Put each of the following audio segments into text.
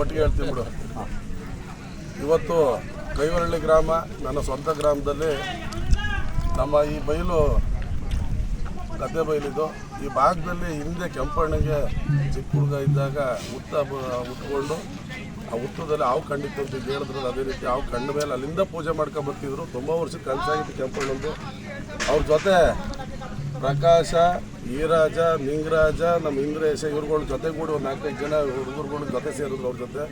ಒಟ್ಟಿಗೆ ಹೇಳ್ತೀನಿ ಬಿಡು. ಇವತ್ತು ಕೈವರಳ್ಳಿ ಗ್ರಾಮ, ನನ್ನ ಸ್ವಂತ ಗ್ರಾಮದಲ್ಲಿ ನಮ್ಮ ಈ ಬಯಲು ಗದ್ದೆ ಬಯಲಿದು ಈ ಭಾಗದಲ್ಲಿ ಹಿಂದೆ ಕೆಂಪಣ್ಣಗೆ ಚಿಕ್ಕ ಹುಡುಗ ಇದ್ದಾಗ ಹುತ್ತ ಉಟ್ಕೊಂಡು ಆ ಹುತ್ತದಲ್ಲಿ ಹಾವು ಕಂಡಿತ್ತು ಅಂತ ಹೇಳಿದ್ರಲ್ಲ, ಅದೇ ರೀತಿ ಹಾವು ಕಂಡ ಮೇಲೆ ಅಲ್ಲಿಂದ ಪೂಜೆ ಮಾಡ್ಕೊಂಡು ಬರ್ತಿದ್ರು. ತುಂಬ ವರ್ಷ ಕನಸಾಗಿತ್ತು ಕೆಂಪಣ್ಣಂದು ಅವ್ರ ಜೊತೆ ಪ್ರಕಾಶ, ಈರಾಜ ನಿಂಗರಾಜ ನಮ್ಮ ಇಂದ್ರೇಶ ಇವ್ರುಗಳ ಜೊತೆಗೂಡಿ ಒಂದು ನಾಲ್ಕೈದು ಜನ ಹುಡುಗರುಗಳ ಜೊತೆ ಸೇರಿದ್ರು ಅವ್ರ ಜೊತೆ.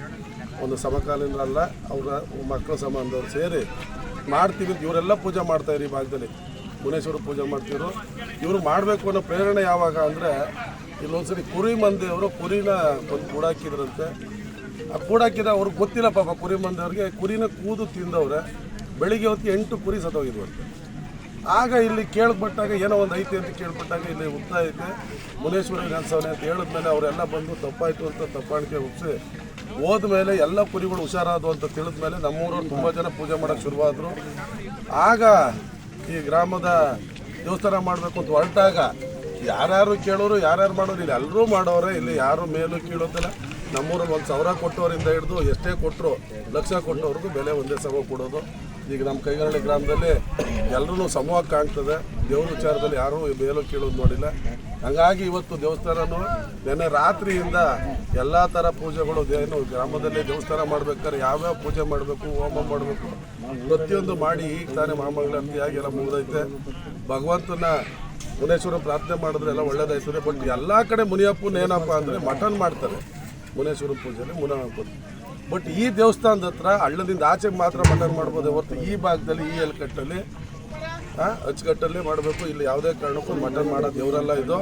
ಒಂದು ಸಮಕಾಲೀನರಲ್ಲ ಅವರ ಮಕ್ಕಳ ಸಂಬಂಧವ್ರು ಸೇರಿ ಮಾಡ್ತೀವಿ ಇವರೆಲ್ಲ ಪೂಜೆ ಮಾಡ್ತಾಯಿರಿ ಈ ಭಾಗದಲ್ಲಿ. ಮುನೇಶ್ವರ ಪೂಜೆ ಮಾಡ್ತಿದ್ರು. ಇವರು ಮಾಡಬೇಕು ಅನ್ನೋ ಪ್ರೇರಣೆ ಯಾವಾಗ ಅಂದರೆ, ಇಲ್ಲೊಂದ್ಸರಿ ಕುರಿ ಮಂದಿಯವರು ಕುರಿನ ಒಂದು ಕೂಡಾಕಿದ್ರಂತೆ. ಆ ಕೂಡಾಕಿದ ಅವ್ರಿಗೆ ಗೊತ್ತಿಲ್ಲ ಪಾಪ ಕುರಿ ಮಂದವ್ರಿಗೆ ಕುರಿನ ಕೂದು ತಿಂದವ್ರೆ. ಬೆಳಿಗ್ಗೆ ಹೊತ್ತಿಗೆ ಎಂಟು ಕುರಿ ಸತ್ತೋಗಿದ್ವಂತೆ ಆಗ ಇಲ್ಲಿ ಕೇಳ್ಬಿಟ್ಟಾಗ ಏನೋ ಒಂದು ಐತಿ ಅಂತ ಕೇಳ್ಬಿಟ್ಟಾಗ ಇಲ್ಲಿ ಉತ್ತಾ ಐತೆ. ಮುನೇಶ್ವರ ವಿಧಾನಸಭೆ ಅಂತ ಹೇಳಿದ್ಮೇಲೆ ಅವರೆಲ್ಲ ಬಂದು ತಪ್ಪಾಯಿತು ಅಂತ ತಪ್ಪಾಣಿಕೆ ಒಪ್ಪಿಸಿ ಹೋದ್ಮೇಲೆ ಎಲ್ಲ ಕುರಿಗಳು ಹುಷಾರಾದವು ಅಂತ ತಿಳಿದ್ಮೇಲೆ ನಮ್ಮೂರವ್ರು ತುಂಬ ಜನ ಪೂಜೆ ಮಾಡೋಕ್ಕೆ ಶುರುವಾದರು. ಆಗ ಈ ಗ್ರಾಮದ ದೇವಸ್ಥಾನ ಮಾಡಬೇಕು ಅಂತ ಹೊರಟಾಗ ಯಾರ್ಯಾರು ಕೇಳೋರು, ಯಾರ್ಯಾರು ಮಾಡೋರು ಇಲ್ಲಿ. ಎಲ್ಲರೂ ಮಾಡೋರೆ. ಇಲ್ಲಿ ಯಾರು ಮೇಲೂ ಕೀಳೋದಿಲ್ಲ. ನಮ್ಮೂರಲ್ಲಿ ಒಂದು ಸಾವಿರ ಕೊಟ್ಟವರಿಂದ ಹಿಡಿದು ಎಷ್ಟೇ ಕೊಟ್ಟರು ಲಕ್ಷ ಕೊಟ್ಟವ್ರಿಗೂ ಬೆಲೆ ಒಂದೇ ಸಮ ಕೊಡೋದು. ಈಗ ನಮ್ಮ ಕೈಗಾರಣೆ ಗ್ರಾಮದಲ್ಲಿ ಎಲ್ಲರೂ ಸಮೂಹ ಕಾಣ್ತದೆ ದೇವ್ರ ವಿಚಾರದಲ್ಲಿ ಯಾರೂ ಮೇಲೂ ಕೇಳೋದು ನೋಡಿಲ್ಲ. ಹಂಗಾಗಿ ಇವತ್ತು ದೇವಸ್ಥಾನನೂ ನೆನ್ನೆ ರಾತ್ರಿಯಿಂದ ಎಲ್ಲ ಥರ ಪೂಜೆಗಳು ಏನು ಗ್ರಾಮದಲ್ಲಿ ದೇವಸ್ಥಾನ ಮಾಡ್ಬೇಕಾದ್ರೆ ಯಾವ್ಯಾವ ಪೂಜೆ ಮಾಡಬೇಕು, ಹೋಮ ಮಾಡಬೇಕು, ಪ್ರತಿಯೊಂದು ಮಾಡಿ ಈಗ ತಾನೇ ಮಹಾಮಂಗಳಂತಿಯಾಗಿ ಎಲ್ಲ ಮುಗಿದೈತೆ. ಭಗವಂತನ ಮುನೇಶ್ವರ ಪ್ರಾರ್ಥನೆ ಮಾಡಿದ್ರೆ ಎಲ್ಲ ಒಳ್ಳೇದಾಯ್ತದೆ. ಬಟ್ ಎಲ್ಲ ಕಡೆ ಮುನಿಯಪ್ಪನ ಏನಪ್ಪ ಅಂದರೆ ಮಟನ್ ಮಾಡ್ತಾರೆ. ಮುನೇಶ್ವರ ಪೂಜೆಯಲ್ಲಿ ಮುನಪ್ಪ ಬಟ್ ಈ ದೇವಸ್ಥಾನದ ಹತ್ರ ಹಳ್ಳದಿಂದ ಆಚೆಗೆ ಮಾತ್ರ ಮಟನ್ ಮಾಡ್ಬೋದು ಹೊರತು ಈ ಭಾಗದಲ್ಲಿ ಈ ಎಲ್ಕಟ್ಟಲ್ಲಿ ಅಚ್ಚುಕಟ್ಟಲ್ಲಿ ಮಾಡಬೇಕು. ಇಲ್ಲಿ ಯಾವುದೇ ಕಾರಣಕ್ಕೂ ಮಟನ್ ಮಾಡೋ ದೇವರೆಲ್ಲ ಇದು.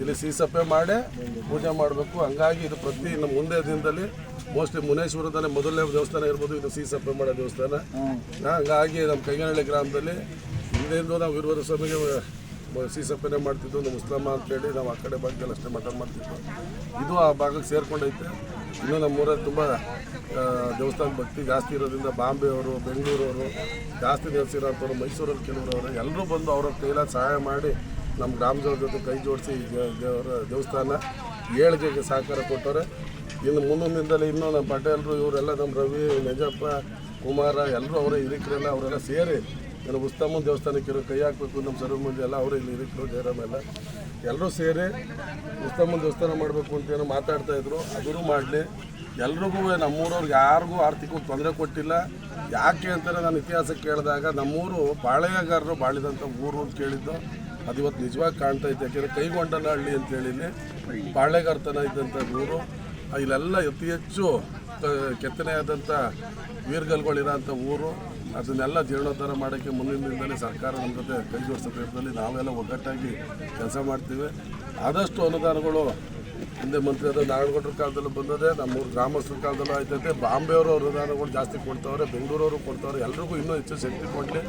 ಇಲ್ಲಿ ಸೀಸಪ್ಪೆ ಮಾಡಿ ಪೂಜೆ ಮಾಡಬೇಕು. ಹಂಗಾಗಿ ಇದು ಪ್ರತಿ ನಮ್ಮ ಮುಂದೆ ದಿನದಲ್ಲಿ ಮೋಸ್ಟ್ಲಿ ಮುನೇಶ್ವರದಲ್ಲೇ ಮೊದಲನೇ ದೇವಸ್ಥಾನ ಇರ್ಬೋದು. ಇದು ಸೀಸಪ್ಪೆ ಮಾಡೋ ದೇವಸ್ಥಾನ. ಹಂಗಾಗಿ ನಮ್ಮ ಕೈಗಾನಹಳ್ಳಿ ಗ್ರಾಮದಲ್ಲಿ ಹಿಂದೆಂದು ನಾವು ಇರುವ ಸ್ವಾಮಿಗೆ ಮ- ಸೀಸಪ್ಪನೆ ಮಾಡ್ತಿದ್ದು ನಮ್ಮ ಮುಸ್ಲಮ್ಮ ಅಂತೇಳಿ ನಾವು ಆ ಕಡೆ ಭಾಗದಲ್ಲಿ ಅಷ್ಟೇ ಮಟನ್ ಮಾಡ್ತಿದ್ವು. ಇದು ಆ ಭಾಗಕ್ಕೆ ಸೇರ್ಕೊಂಡೈತೆ. ಇನ್ನೂ ನಮ್ಮ ಊರಲ್ಲಿ ತುಂಬ ದೇವಸ್ಥಾನ ಭಕ್ತಿ ಜಾಸ್ತಿ ಇರೋದ್ರಿಂದ ಬಾಂಬೆ ಅವರು ಬೆಂಗಳೂರವರು, ಜಾಸ್ತಿ ನೆಲೆಸಿರೋಂಥವ್ರು, ಮೈಸೂರಲ್ಲಿ ಕೆಲವರು ಎಲ್ಲರೂ ಬಂದು ಅವ್ರ ಕೈಲ ಸಹಾಯ ಮಾಡಿ ನಮ್ಮ ಗ್ರಾಮದವ್ರ ಜೊತೆ ಕೈ ಜೋಡಿಸಿ ದೇವರ, ದೇವಸ್ಥಾನ ಏಳಿಗೆಗೆ ಸಹಕಾರ ಕೊಟ್ಟವ್ರೆ. ಇನ್ನು ಮುಂದಿನಿಂದಲೇ ಇನ್ನೂ ನಮ್ಮ ಪಟೇಲರು, ಇವರೆಲ್ಲ ನಮ್ಮ ರವಿ, ನಜಪ್ಪ, ಕುಮಾರ, ಎಲ್ಲರೂ ಅವರೇ ಹಿರಿಕರೆಲ್ಲ ಅವರೆಲ್ಲ ಸೇರಿ ನಾನು ಉಸ್ತಮನ್ ದೇವಸ್ಥಾನಕ್ಕೆ ಇರೋ ಕೈ ಹಾಕಬೇಕು, ನಮ್ಮ ಸರ್ವ ಮಂದಿ ಎಲ್ಲ ಅವರು ಇಲ್ಲಿ ಹಿರಿಕರು ಜಯರಾಮ್ ಎಲ್ಲ. ಎಲ್ಲರೂ ಸೇರಿ ಉಸ್ತಮನ್ ದೇವಸ್ಥಾನ ಮಾಡಬೇಕು ಅಂತ ಏನೋ ಮಾತಾಡ್ತಾ ಇದ್ರು. ಅದನ್ನು ಮಾಡಲಿ. ಎಲ್ರಿಗೂ ನಮ್ಮೂರವ್ರಿಗೆ ಯಾರಿಗೂ ಆರ್ಥಿಕವಾಗಿ ತೊಂದರೆ ಕೊಟ್ಟಿಲ್ಲ. ಯಾಕೆ ಅಂತಲೇ ನಾನು ಇತಿಹಾಸ ಕೇಳಿದಾಗ ನಮ್ಮೂರು ಬಾಳೆಗಾರರು ಬಾಳಿದಂಥ ಊರು ಅಂತ ಕೇಳಿದ್ದು. ಅದು ಇವತ್ತು ನಿಜವಾಗಿ ಕಾಣ್ತಾ ಇತ್ತು ಯಾಕೆಂದರೆ ಕೈಗೊಂಡನಹಳ್ಳಿ ಅಂತೇಳಿ ಬಾಳೆಗಾರತನ ಇದ್ದಂಥ ಊರು. ಇಲ್ಲೆಲ್ಲ ಅತಿ ಹೆಚ್ಚು ಕೆತ್ತನೆಯಾದಂಥ ವೀರ್ಗಲ್ಗಳಿರೋಂಥ ಊರು, ಅದನ್ನೆಲ್ಲ ಜೀರ್ಣೋದ್ಧಾರ ಮಾಡೋಕ್ಕೆ ಮುಂದಿನ ದಿನದಲ್ಲಿ ಸರ್ಕಾರ ನಮ್ಮ ಜೊತೆ ಕೈ ಜೋಡಿಸೋ ಪ್ರಯತ್ನದಲ್ಲಿ ನಾವೆಲ್ಲ ಒಗ್ಗಟ್ಟಾಗಿ ಕೆಲಸ ಮಾಡ್ತೀವಿ. ಆದಷ್ಟು ಅನುದಾನಗಳು ಹಿಂದೆ ಮಂತ್ರಿ ಆದ ನಾರಾಯಣಗೌಡರ ಕಾಲದಲ್ಲೂ ಬಂದದೆ, ನಮ್ಮೂರು ಗ್ರಾಮಸ್ಥರ ಕಾಲದಲ್ಲೂ ಬಾಂಬೆ ಬಾಂಬೆಯವರು ಅನುದಾನಗಳು ಜಾಸ್ತಿ ಕೊಡ್ತಾವ್ರೆ, ಬೆಂಗಳೂರವರು ಕೊಡ್ತಾವ್ರೆ, ಎಲ್ರಿಗೂ ಇನ್ನೂ ಹೆಚ್ಚು ಶಕ್ತಿ ಕೊಡಲಿ.